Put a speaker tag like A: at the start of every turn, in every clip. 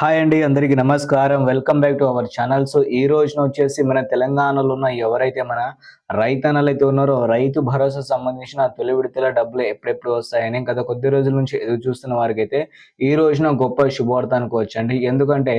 A: Hi అండి అందరికీ నమస్కారం. Welcome back to our channel so ఈ రోజున వచ్చేసి మన తెలంగాణలో ఉన్న ఎవరైతే మన రైతన్నలు అయితే ఉన్నారో రైతు భరోసా సంబంధించిన తొలి విడతల డబ్బులు ఎప్పుడెప్పుడు వస్తాయని గత కొద్ది రోజుల నుంచి ఎదురు చూస్తున్న వారికి అయితే ఈ రోజున గొప్ప శుభవార్త అనుకోవచ్చండి ఎందుకంటే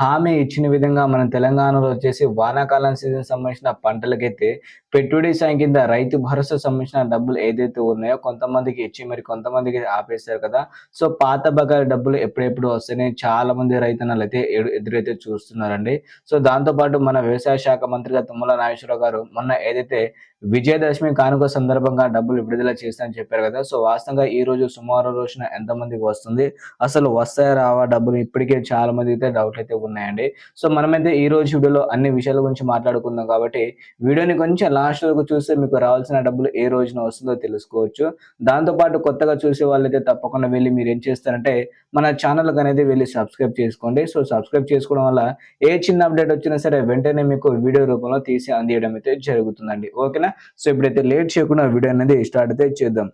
A: హామీ ఇచ్చిన విధంగా మన తెలంగాణలో వచ్చేసి వానాకాలం సీజన్ సంబంధించిన పంటలకైతే పెట్టుబడి సాయం కింద రైతు భరోసా సంబంధించిన డబ్బులు ఏదైతే ఉన్నాయో కొంతమందికి ఇచ్చి మరి కొంతమందికి ఆపేస్తారు కదా. సో పాత బకాయి డబ్బులు ఎప్పుడెప్పుడు వస్తాయని చాలా మంది రైతన్నలు అయితే ఎడు- ఎదురైతే చూస్తున్నారండి. సో దాంతో పాటు మన వ్యవసాయ శాఖ మంత్రిగా తుమ్మల నాగేశ్వరరావు గారు మొన్న ఏదైతే విజయదశమి కానుక సందర్భంగా డబ్బులు విడుదల చేస్తానని చెప్పారు కదా సో వాస్తవంగా ఈ రోజు సుమారు రోజున ఎంత మందికి వస్తుంది? అసలు వస్తాయా రావా డబ్బులు? ఇప్పటికే చాలా మంది అయితే డౌట్ అయితే ఉన్నాయండి. సో మనమైతే ఈ రోజు వీడియోలో అన్ని విషయాల గురించి మాట్లాడుకుందాం కాబట్టి వీడియోని కొంచెం లాస్ట్ వరకు చూస్తే మీకు రావాల్సిన డబ్బులు ఏ రోజున వస్తుందో తెలుసుకోవచ్చు. దాంతో పాటు కొత్తగా చూసే వాళ్ళైతే తప్పకుండా వెళ్ళి మీరు ఏం చేస్తారంటే మన ఛానల్ అనేది వెళ్ళి సబ్స్క్రైబ్ చేసుకోండి సో సబ్స్క్రైబ్ చేసుకోవడం వల్ల ఏ చిన్న అప్డేట్ వచ్చినా సరే వెంటనే మీకు వీడియో రూపంలో తీసి అందియడం అయితే జరుగుతుందండి ఓకేనా సో ఇప్పుడైతే లేట్ చేయకుండా వీడియో అనేది స్టార్ట్ అయితే చేద్దాం.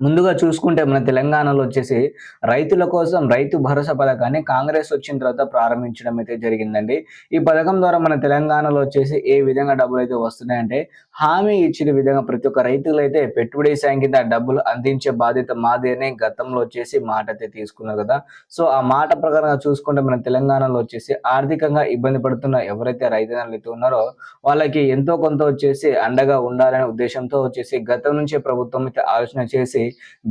A: ముందుగా చూసుకుంటే మన తెలంగాణలో వచ్చేసి రైతుల కోసం రైతు భరోసా పథకాన్ని కాంగ్రెస్ వచ్చిన తర్వాత ప్రారంభించడం అయితే జరిగిందండి. ఈ పథకం ద్వారా మన తెలంగాణలో వచ్చేసి ఏ విధంగా డబ్బులు అయితే వస్తున్నాయంటే హామీ ఇచ్చిన విధంగా ప్రతి ఒక్క రైతులు అయితే పెట్టుబడి సాయం కింద డబ్బులు అందించే బాధ్యత మాది గతంలో వచ్చేసి మాట అయితే తీసుకున్నారు కదా. సో ఆ మాట ప్రకారంగా చూసుకుంటే మన తెలంగాణలో వచ్చేసి ఆర్థికంగా ఇబ్బంది పడుతున్న ఎవరైతే రైతన్నలు ఉన్నారో వాళ్ళకి ఎంతో కొంత వచ్చేసి అండగా ఉండాలనే ఉద్దేశంతో వచ్చేసి గతం నుంచే ప్రభుత్వం అయితే ఆలోచన చేసి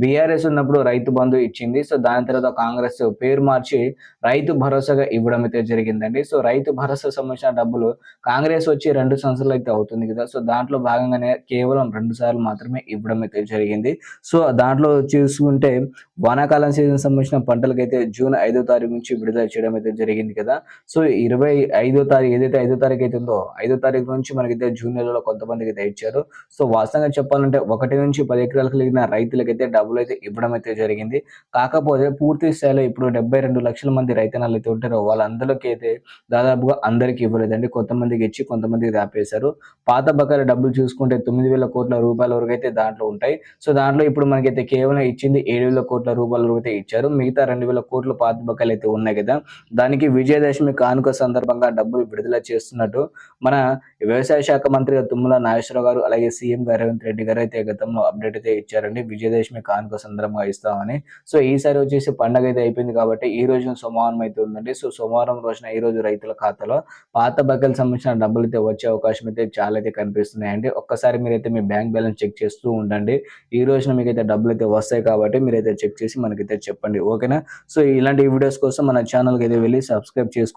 A: బీఆర్ఎస్ ఉన్నప్పుడు రైతు బంధు ఇచ్చింది. సో దాని తర్వాత కాంగ్రెస్ పేరు మార్చి రైతు భరోసాగా ఇవ్వడం అయితే జరిగిందండి. సో రైతు భరోసా సంబంధించిన డబ్బులు కాంగ్రెస్ వచ్చి రెండు సంవత్సరాలు అయితే అవుతుంది కదా. సో దాంట్లో భాగంగానే కేవలం రెండు సార్లు మాత్రమే ఇవ్వడం అయితే జరిగింది. సో దాంట్లో చూసుకుంటే వానాకాలం సీజన్ సంబంధించిన పంటలకైతే జూన్ ఐదో తారీఖు నుంచి విడుదల చేయడం అయితే జరిగింది కదా. సో ఇరవై ఐదో తారీఖు ఏదైతే ఐదో తారీఖు అయితే ఉందో ఐదో తారీఖు నుంచి మనకైతే జూన్ నెలలో కొంతమందికి అయితే ఇచ్చారు. సో వాస్తవంగా చెప్పాలంటే ఒకటి నుంచి పది ఎకరాలు కలిగిన రైతులకైతే డబ్బులు అయితే ఇవ్వడం అయితే జరిగింది. కాకపోతే పూర్తి స్థాయిలో ఇప్పుడు డెబ్బై రెండు లక్షల మంది రైతనాలు అయితే ఉంటారో వాళ్ళందరికీ అయితే దాదాపుగా అందరికి ఇవ్వలేదండి. కొంతమందికి ఇచ్చి కొంతమందికి దాపేశారు. పాత బకాయిల డబ్బులు చూసుకుంటే తొమ్మిది వేల కోట్ల రూపాయల వరకు అయితే దాంట్లో ఉంటాయి. సో దాంట్లో ఇప్పుడు మనకైతే కేవలం ఇచ్చింది ఏడు వేల కోట్ల రూపాయల వరకు అయితే ఇచ్చారు. మిగతా రెండు వేల కోట్ల పాత బకాయిలు అయితే ఉన్నాయి కదా. దానికి విజయదశమి కానుక సందర్భంగా డబ్బులు విడుదల చేస్తున్నట్టు మన వ్యవసాయ శాఖ మంత్రి తుమ్మల నాగేశ్వరరావు గారు అలాగే సీఎం గారు రేవంత్ రెడ్డి గారు అయితే గతంలో అప్డేట్ అయితే ఇచ్చారండి. విజయదశమి కానుక సందర్భంగా ఇస్తామని. సో ఈసారి వచ్చేసి పండగ అయితే అయిపోయింది కాబట్టి ఈ రోజు సోమవారం అయితే ఉందండి. సో సోమవారం రోజున ఈ రోజు రైతుల ఖాతాలో పాత బకాయిలకు సంబంధించిన డబ్బులు అయితే వచ్చే అవకాశం అయితే చాలా అయితే కనిపిస్తున్నాయండి. ఒక్కసారి మీరైతే మీ బ్యాంక్ బ్యాలెన్స్ చెక్ చేస్తూ ఉండండి. ఈ రోజున మీకైతే డబ్బులు అయితే వస్తాయి కాబట్టి మీరైతే చెక్ చేసి మనకైతే చెప్పండి. ఓకేనా? సో ఇలాంటి వీడియోస్ కోసం మన ఛానల్కి అయితే వెళ్ళి సబ్స్క్రైబ్ చేసుకో